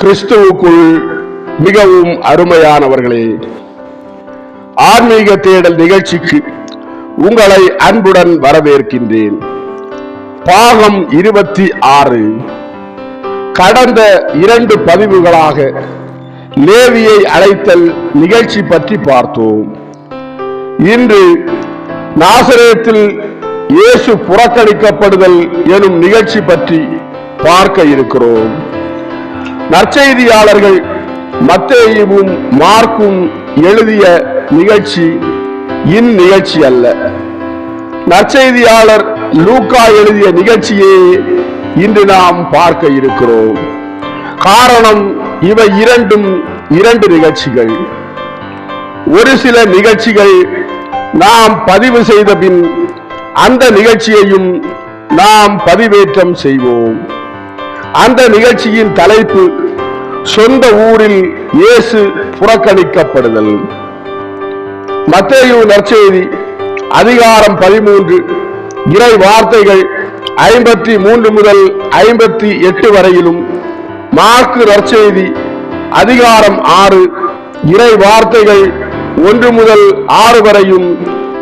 கிறிஸ்துவுக்குள் மிகவும் அருமையானவர்களே ஆன்மீக தேடல் நிகழ்ச்சிக்கு உங்களை அன்புடன் வரவேற்கின்றேன். பாகம் இருபத்தி ஆறு கடந்த இரண்டு பதிவுகளாக லேவியை அழைத்தல் நிகழ்ச்சி பற்றி பார்த்தோம். இன்று நாசரேத்தில் இயேசு புறக்கணிக்கப்படுதல் எனும் நிகழ்ச்சி பற்றி பார்க்க இருக்கிறோம். நற்செய்தியாளர்கள் மத்தேயும் மார்க்கும் எழுதிய நிகழ்ச்சி இந்நிகழ்ச்சி அல்ல. நற்செய்தியாளர் லூக்கா எழுதிய நிகழ்ச்சியை இன்று நாம் பார்க்க இருக்கிறோம். காரணம் இவை இரண்டும் இரண்டு நிகழ்ச்சிகள். ஒரு சில நிகழ்ச்சிகள் நாம் பதிவு செய்த பின் அந்த நிகழ்ச்சியையும் நாம் பதிவேற்றம் செய்வோம். அந்த நிகழ்ச்சியின் தலைப்பு சொந்த ஊரில் இயேசு புறக்கணிக்கப்படுதல். மத்தேயு நற்செய்தி அதிகாரம் பதிமூன்று இறை வார்த்தைகள் ஐம்பத்தி மூன்று முதல் ஐம்பத்தி எட்டு வரையிலும் மார்க்கு நற்செய்தி அதிகாரம் ஆறு இறை வார்த்தைகள் ஒன்று முதல் ஆறு வரையும்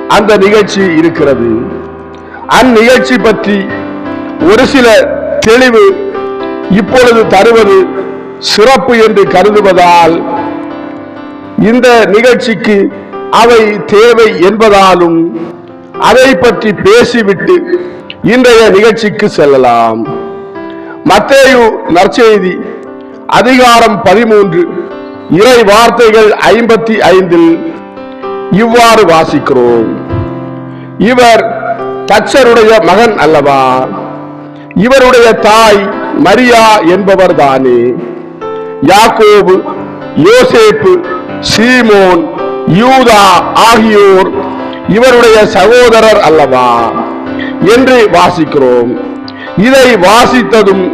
அந்த நிகழ்ச்சி இருக்கிறது. அந்நிகழ்ச்சி பற்றி ஒரு சில தெளிவு இப்பொழுது தருவது சிறப்பு என்று கருதுவதால் இந்த நிகழ்ச்சிக்கு அவை தேவை என்பதாலும் அதை பற்றி பேசிவிட்டு இன்றைய நிகழ்ச்சிக்கு செல்லலாம். மத்தேயு நற்செய்தி அதிகாரம் பதிமூன்று இறை வார்த்தைகள் ஐம்பத்தி ஐந்தில் இவ்வாறு வாசிக்கிறோம். இவர் தச்சருடைய மகன் அல்லவா? இவருடைய தாய் மரியா என்பவர் தானே யாக்கோபு யோசேப்பு சீமோன் யூதா ஆகியோர் இவருடைய சகோதரர் அல்லவா என்று வாசிக்கிறோம். இதை வாசித்ததும்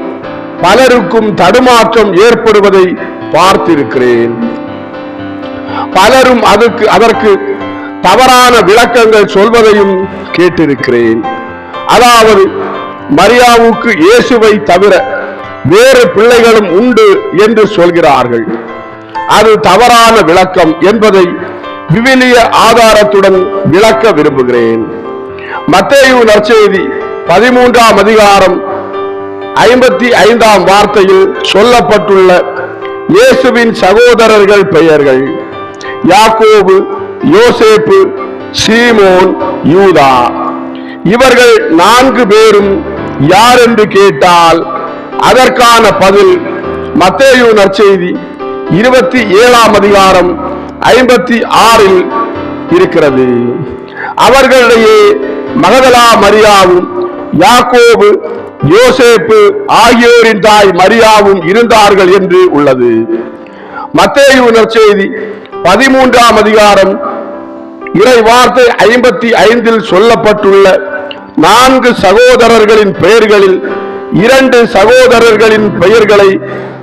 பலருக்கும் தடுமாற்றம் ஏற்படுவதை பார்த்திருக்கிறேன். பலரும் அதுக்கு அதற்கு தவறான விளக்கங்கள் சொல்வதையும் கேட்டிருக்கிறேன். அதாவது மரியாவுக்கு இயேசுவை தவிர வேறு பிள்ளைகளும் உண்டு என்று சொல்கிறார்கள். அது தவறான விளக்கம் என்பதை விவிலிய ஆதாரத்துடன் விளக்க விரும்புகிறேன். மத்தேயு நற்செய்தி பதிமூன்றாம் அதிகாரம் ஐம்பத்தி ஐந்தாம் வார்த்தையில் சொல்லப்பட்டுள்ள இயேசுவின் சகோதரர்கள் பெயர்கள் யாக்கோபு யோசேப்பு சீமோன் யூதா. இவர்கள் நான்கு பேரும் யார் என்று கேட்டால் அதற்கான பதில் மத்தேயு நற்செய்தி இருபத்தி ஏழாம் அதிகாரம் ஐம்பத்தி ஆறில் இருக்கிறது. அவர்களிடையே மகதலா மரியாவும் யாக்கோபு யோசேப்பு ஆகியோரின் தாய் மரியாவும் இருந்தார்கள் என்று உள்ளது. மத்தேயு நற்செய்தி பதிமூன்றாம் அதிகாரம் இறை வார்த்தை ஐம்பத்தி ஐந்தில் சொல்லப்பட்டுள்ள நான்கு சகோதரர்களின் பெயர்களில் இரண்டு சகோதரர்களின் பெயர்களை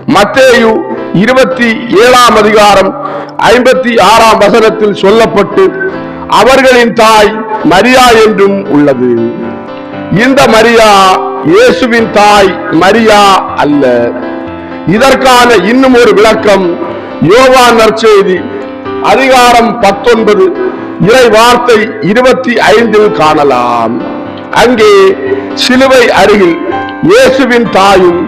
மத்தேயு இருபத்தி ஏழாம் அதிகாரம் ஐம்பத்தி ஆறாம் வசனத்தில் சொல்லப்பட்டு அவர்களின் தாய் மரியா என்றும் உள்ளது. இந்த மரியா இயேசுவின் தாய் மரியா அல்ல. இதற்கான இன்னும் ஒரு விளக்கம் யோகா நற்செய்தி அதிகாரம் பத்தொன்பது இறை வார்த்தை இருபத்தி ஐந்தில் காணலாம். அங்கே சிலுவை அருகில் இயேசுவின் தாயும்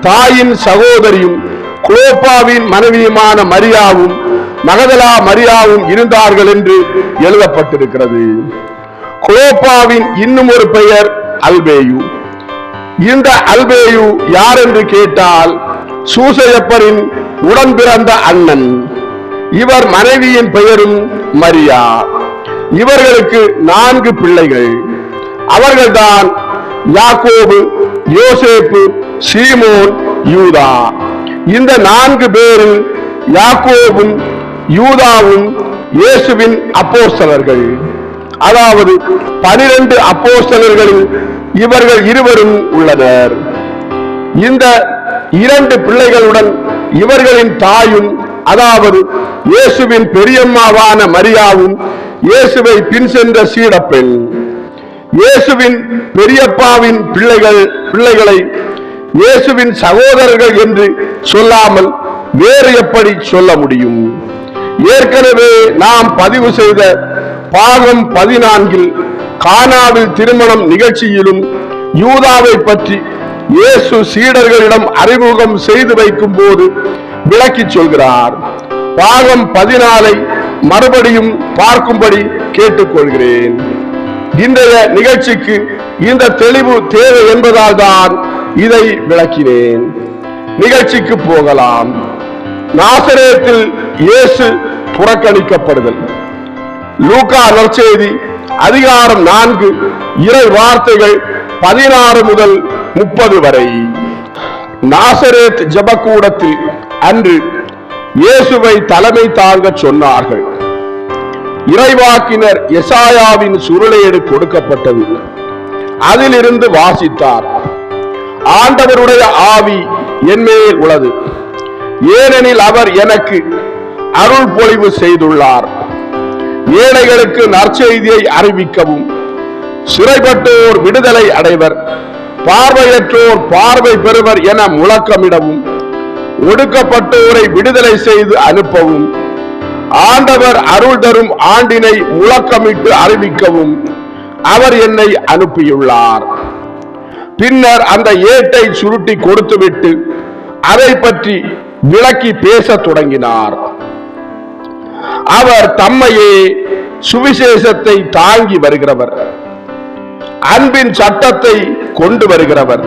தாயின் சகோதரியும் குளோப்பாவின் மனைவியுமான மரியாவும் மகதலா மரியாவும் இருந்தார்கள் என்று எழுதப்பட்டிருக்கிறது. குளோப்பாவின் இன்னும் ஒரு பெயர் அல்பேயு. இந்த அல்பேயு யார் என்று கேட்டால் சூசையப்பரின் உடன் பிறந்த அண்ணன். இவர் மனைவியின் பெயரும் மரியா. இவர்களுக்கு நான்கு பிள்ளைகள். அவர்கள்தான் யாக்கோபு யோசேப்பு சீமோன் யூதா. இந்த நான்கு பேரில் யாக்கோபும் யூதாவும் இயேசுவின் அப்போஸ்தலர்கள். அதாவது பனிரெண்டு அப்போஸ்தலர்களில் இவர்கள் இருவரும் உள்ளனர். இந்த இரண்டு பிள்ளைகளுடன் இவர்களின் தாயும் அதாவது இயேசுவின் பெரியம்மாவான மரியாவும் இயேசுவை பின் சென்ற சீடப்பெண். இயேசுவின் பெரியப்பாவின் பிள்ளைகள் பிள்ளைகளை இயேசுவின் சகோதரர்கள் என்று சொல்லாமல் வேறு எப்படி சொல்ல முடியும்? ஏற்கனவே நாம் பதிவு செய்த பாகம் பதினான்கில் கானாவில் திருமணம் நிகழ்ச்சியிலும் யூதாவை பற்றி இயேசு சீடர்களிடம் அறிமுகம் செய்து வைக்கும் போது விளக்கிச் சொல்கிறார். பாகம் பதினாலை மறுபடியும் பார்க்கும்படி கேட்டுக்கொள்கிறேன். இன்றைய நிகழ்ச்சிக்கு இந்த தெளிவு தேவை என்பதால் தான் இதை விளக்கினேன். நிகழ்ச்சிக்கு போகலாம். நாசரேத்தில் இயேசு புறக்கணிக்கப்படுதல். லூகா நற்செய்தி அதிகாரம் நான்கு இறை வார்த்தைகள் பதினாறு முதல் முப்பது வரை. நாசரேத் ஜபக்கூடத்தில் அன்று இயேசுவை தலைமை தாங்க சொன்னார்கள். இறைவாக்கினர் எசாயாவின் சுருளையேடு கொடுக்கப்பட்டது. அதிலிருந்து வாசித்தார். ஆண்டவருடைய ஆவி என்மேல் உள்ளது. ஏனெனில் அவர் எனக்கு அருள் பொழிவு செய்துள்ளார். ஏழைகளுக்கு நற்செய்தியை அறிவிக்கவும். சிறைப்பட்டோர் விடுதலை அடைவர். பார்வையற்றோர் பார்வை பெறுவர் என முழக்கமிடவும். ஒடுக்கப்பட்டோரை விடுதலை செய்து அனுப்பவும். ஆண்டவர் அருள் தரும் ஆண்டினை முழக்கமிட்டு அறிவிக்கவும் அவர் என்னை அனுப்பியுள்ளார். பின்னர் அந்த ஏட்டை சுருட்டி கொடுத்துவிட்டு அதை பற்றி விளக்கி பேசத் தொடங்கினார். அவர் தம்மையே சுவிசேஷத்தை தாங்கி வருகிறவர். அன்பின் சட்டத்தை கொண்டு வருகிறவர்.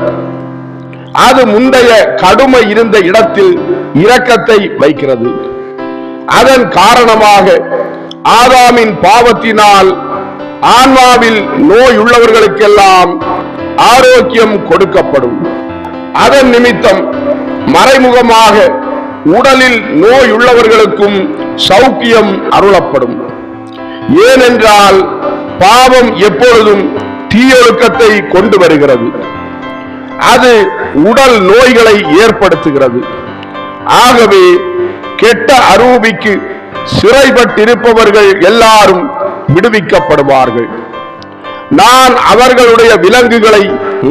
அது முந்தைய கடுமை இருந்த இடத்தில் இரக்கத்தை வைக்கிறது. அதன் காரணமாக ஆதாமின் பாவத்தினால் ஆன்மாவில் நோய் உள்ளவர்களுக்கெல்லாம் ஆரோக்கியம் கொடுக்கப்படும். அதன் நிமித்தம் மறைமுகமாக உடலில் நோய் உள்ளவர்களுக்கும் சௌக்கியம் அருளப்படும். ஏனென்றால் பாவம் எப்பொழுதும் தீயொழுக்கத்தை கொண்டு வருகிறது. அது உடல் நோய்களை ஏற்படுத்துகிறது. ஆகவே கெட்ட அரூபிக்கு சிறைப்பட்டிருப்பவர்கள் எல்லாரும் விடுவிக்கப்படுவார்கள். நான் அவர்களுடைய விலங்குகளை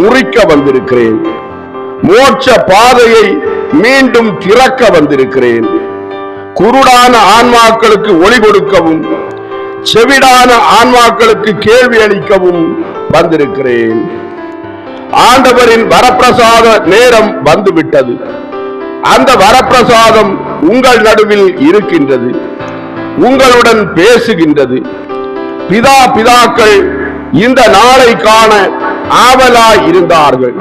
முறிக்க வந்திருக்கிறேன். மோட்ச பாதையை மீண்டும் திறக்க வந்திருக்கிறேன். குருடான ஆன்மாக்களுக்கு ஒளி கொடுக்கவும் செவிடான ஆன்மாக்களுக்கு கேள்வி அளிக்கவும் வந்திருக்கிறேன். ஆண்டவரின் வரப்பிரசாத நேரம் வந்துவிட்டது. அந்த வரப்பிரசாதம் உங்கள் நடுவில் இருக்கின்றது உங்களுடன் பேசுகின்றது. பிதா பிதாக்கள் இந்த நாளை காண ஆவலாய் இருந்தார்கள்.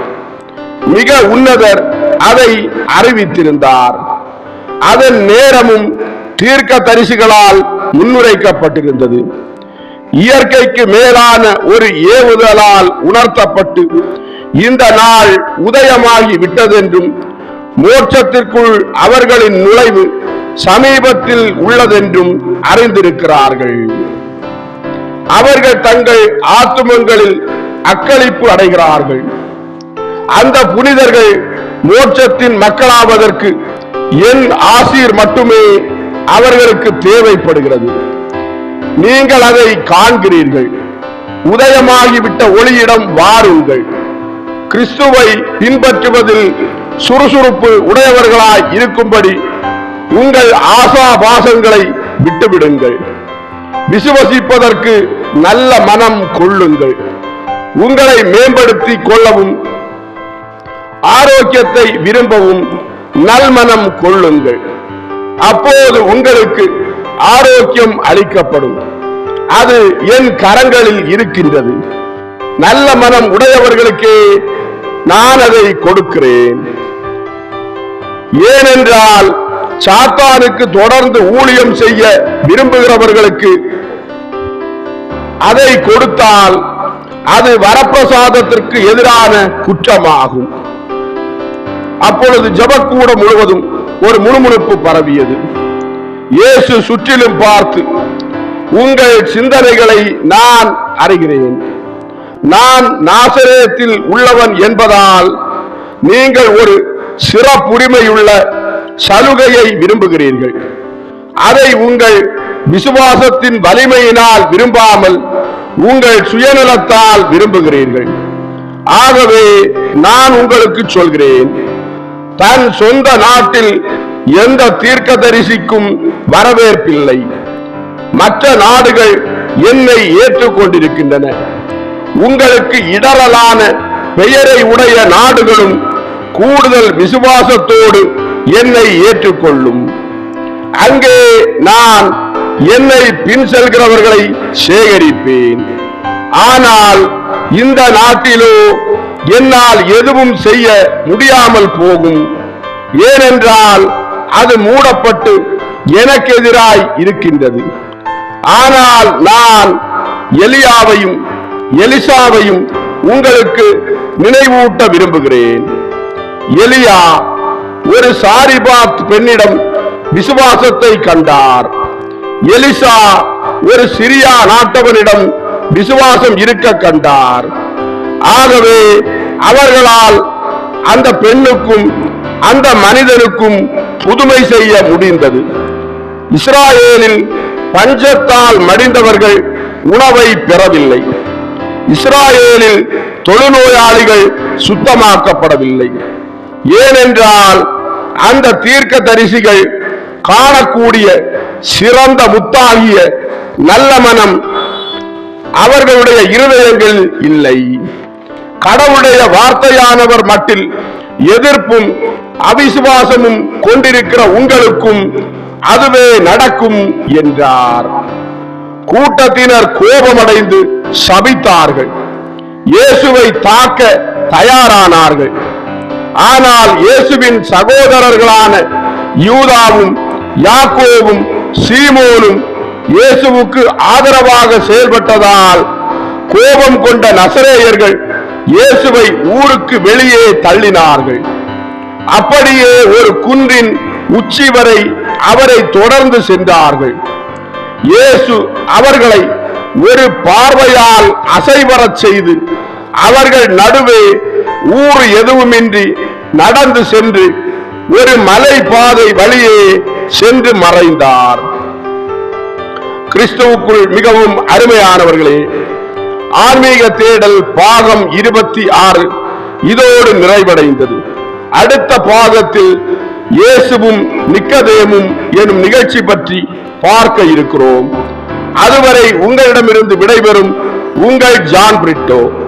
மிக உன்னதர் அதை அறிவித்திருந்தார். அதன் நேரமும் தீர்க்க தரிசிகளால் முன்னுரைக்கப்பட்டிருந்தது. இயற்கைக்கு மேலான ஒரு ஏவுதலால் உணர்த்தப்பட்டு இந்த நாள் உதயமாகி விட்டதென்றும் மோட்சத்திற்குள் அவர்களின் நுழைவு சமீபத்தில் உள்ளதென்றும் அறிந்திருக்கிறார்கள். அவர்கள் தங்கள் ஆத்துமங்களில் அக்களிப்பு அடைகிறார்கள். அந்த புனிதர்கள் மோட்சத்தின் மக்களாவதற்கு என் ஆசீர் மட்டுமே அவர்களுக்கு தேவைப்படுகிறது. நீங்கள் அதை காண்கிறீர்கள். உதயமாகிவிட்ட ஒளியிடம் வாருங்கள். கிறிஸ்துவை பின்பற்றுவதில் சுறுசுறுப்பு உடையவர்களாய் இருக்கும்படி உங்கள் ஆசாபாசங்களை விட்டுவிடுங்கள். விசுவசிப்பதற்கு நல்ல மனம் கொள்ளுங்கள். உங்களை மேம்படுத்தி கொள்ளவும் ஆரோக்கியத்தை விரும்பவும் நல்மனம் கொள்ளுங்கள். அப்போது உங்களுக்கு ஆரோக்கியம் அளிக்கப்படும். அது என் கரங்களில் இருக்கின்றது. நல்ல மனம் உடையவர்களுக்கே நான் அதை கொடுக்கிறேன். ஏனென்றால் சாத்தானுக்கு தொடர்ந்து ஊழியம் செய்ய விரும்புகிறவர்களுக்கு அதை கொடுத்தால் அது வரப்பிரசாதத்திற்கு எதிரான குற்றமாகும். அப்பொழுது ஜபக்கூடம் முழுவதும் ஒரு முணுமுணுப்பு பரவியது. இயேசு சுற்றிலும் பார்த்து உங்கள் சிந்தனைகளை நான் அறிகிறேன். நான் நாசரேத்தில் உள்ளவன் என்பதால் நீங்கள் ஒரு சிறப்புரிமையுள்ள சலுகையை விரும்புகிறீர்கள். அதை உங்கள் விசுவாசத்தின் வலிமையினால் விரும்பாமல் உங்கள் சுயநலத்தால் விரும்புகிறீர்கள். ஆகவே நான் உங்களுக்கு சொல்கிறேன் தன் சொந்த நாட்டில் எந்த தீர்க்க தரிசிக்கும் வரவேற்பில்லை. மற்ற நாடுகள் என்னை ஏற்றுக்கொண்டிருக்கின்றன. உங்களுக்கு இடரலான பெயரை உடைய நாடுகளும் கூடுதல் விசுவாசத்தோடு என்னை ஏற்றுக்கொள்ளும். அங்கே நான் என்னை பின் செல்கிறவர்களை சேகரிப்பேன். ஆனால் இந்த நாட்டிலோ என்னால் எதுவும் செய்ய முடியாமல் போகும். ஏனென்றால் அது மூடப்பட்டு எனக்கு எதிராய் இருக்கின்றது. ஆனால் நான் எலியாவையும் எலிசாவையும் உங்களுக்கு நினைவூட்ட விரும்புகிறேன். எலியா ஒரு சாரிபாத் பெண்ணிடம் விசுவாசத்தை கண்டார். எலிசா ஒரு சிரியா நாட்டவனிடம் விசுவாசம் இருக்க கண்டார். ஆகவே அவர்களால் அந்த பெண்ணுக்கும் அந்த மனிதனுக்கும் புதுமை செய்ய முடிந்தது. இஸ்ராயேலில் பஞ்சத்தால் மடிந்தவர்கள் உணவை பெறவில்லை. இஸ்ராயேலில் தொழுநோயாளிகள் சுத்தமாக்கப்படவில்லை. ஏனென்றால் அந்த தீர்க்க தரிசிகள் காணக்கூடிய சிறந்த முத்தாகிய நல்ல மனம் அவர்களுடைய இருதயங்கள் இல்லை. கடவுளுடைய வார்த்தையானவர் மட்டில் எதிர்ப்பும் அவிசுவாசமும் கொண்டிருக்கிற உங்களுக்கும் அதுவே நடக்கும் என்றார். கூட்டத்தினர் கோபமடைந்து சபித்தார்கள். இயேசுவை தாக்க தயாரானார்கள். ஆனால் இயேசுவின் சகோதரர்களான யூதாவும் யாக்கோவும் சீமோனும் இயேசுவுக்கு ஆதரவாக செயல்பட்டதால் கோபம் கொண்ட நசரேயர்கள் இயேசுவை ஊருக்கு வெளியே தள்ளினார்கள். அப்படியே ஒரு குன்றின் உச்சி வரை அவரை தொடர்ந்து சென்றார்கள். இயேசு அவர்களை ஒரு பார்வையால் அசைவரச் செய்து அவர்கள் நடுவே ஊர் எதுவுமின்றி நடந்து சென்று ஒரு மலை பாதை வழியே சென்று மறைந்தார். கிறிஸ்துவுக்குள் மிகவும் அருமையானவர்களே ஆன்மீக தேடல் பாகம் இருபத்தி ஆறு இதோடு நிறைவடைந்தது. அடுத்த பாகத்தில் இயேசுவும் நிக்கதேமும் எனும் நிகழ்ச்சி பற்றி பார்க்க இருக்கிறோம். அதுவரை உங்களிடமிருந்து விடைபெறும் உங்கள் ஜான் பிரிட்டோ.